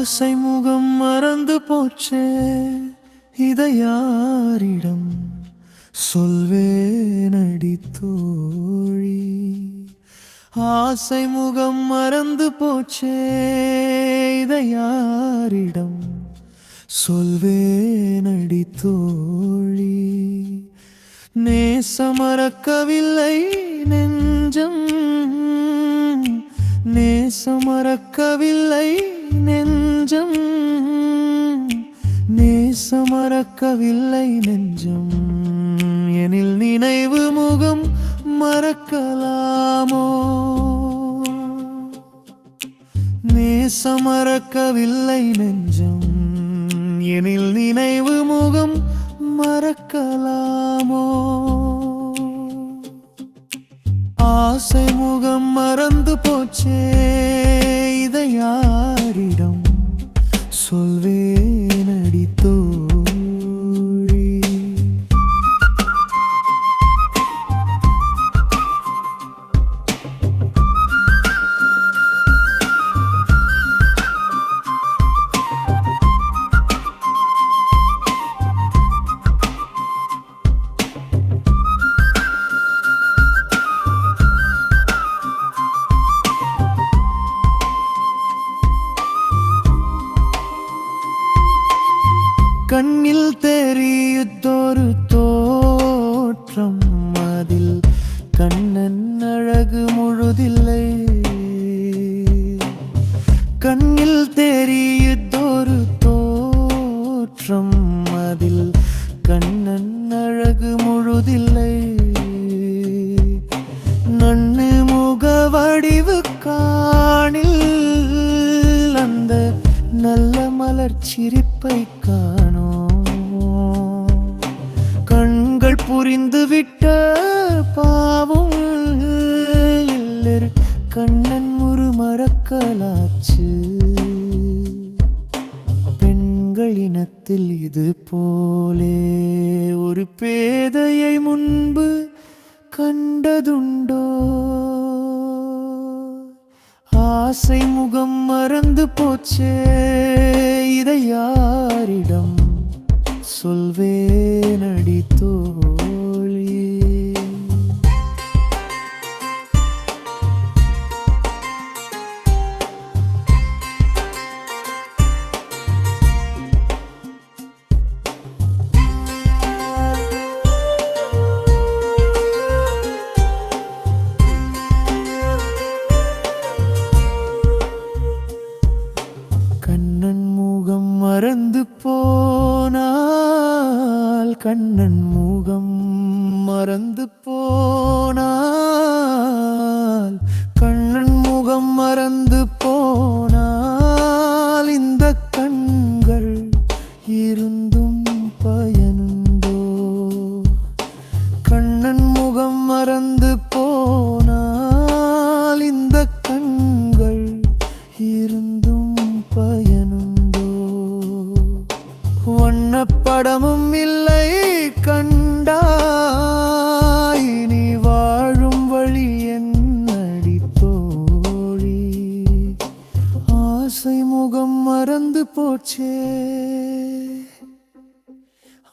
ஆசை முகம் மறந்து போச்சே இதை யாரிடம் சொல்வேனடி தோழி? ஆசை முகம் மறந்து போச்சே இதை யாரிடம் சொல்வேனடி தோழி? நேசமறக்கவில்லை நெஞ்சம் நேசமறக்கவில்லை மறக்கவில்லை நெஞ்சம். எனில் நினைவு முகம் மறக்கலாமோ? நேசம் மறக்கவில்லை நெஞ்சம். எனில் நினைவு முகம் மறக்கலாமோ? ஆசை முகம் மறந்து போச்சே இதை யாரிடம் சொல்வேன் அடித்தோ கண்ணில் தெரியுத்தொரு தோற்றம் அதில் கண்ணன் அழகு முழுதில்லை. கண்ணில் தெரியுத்தொரு தோற்றம் அதில் கண்ணன் அழகு முழுதில்லை. நன்னு முகவடிவு காணில் அந்த நல்ல மலர் சிரிப்பை கா கண்கள் புரிந்து விட்ட பாவம் இல்லர் கண்ணன் ஒரு மறக்கலாச்சு. பெண்கள் இனத்தில் இது போலே ஒரு பேதையை முன்பு கண்டதுண்டோ? ஆசை முகம் மறந்து போச்சே இதை யாரிடம் சொல்வேனடி மறந்து போனால் கண்ணன் முகம் மறந்து போனால் கண்ணன் முகம் மறந்து போனால்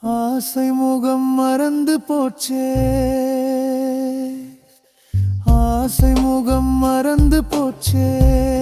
ஆசை முகம் மறந்து போச்சே. ஆசை முகம் மறந்து போச்சே.